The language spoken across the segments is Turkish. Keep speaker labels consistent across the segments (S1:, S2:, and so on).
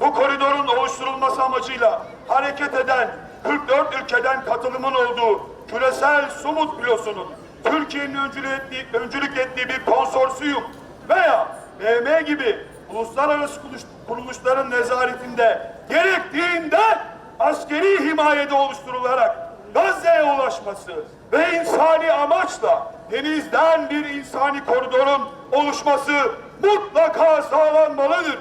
S1: Bu koridorun oluşturulması amacıyla hareket eden 44 ülkeden katılımın olduğu küresel Sumut Filosu'nun Türkiye'nin öncülük ettiği, öncülük ettiği bir konsorsiyum veya BM gibi uluslararası kuruluş- kuruluşların nezaretinde gerektiğinde askeri himayede oluşturularak Gazze'ye ulaşması ve insani amaçla denizden bir insani koridorun oluşması mutlaka sağlanmalıdır.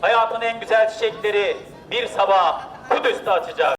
S2: Hayatın en güzel çiçekleri bir sabah Kudüs'te açacak.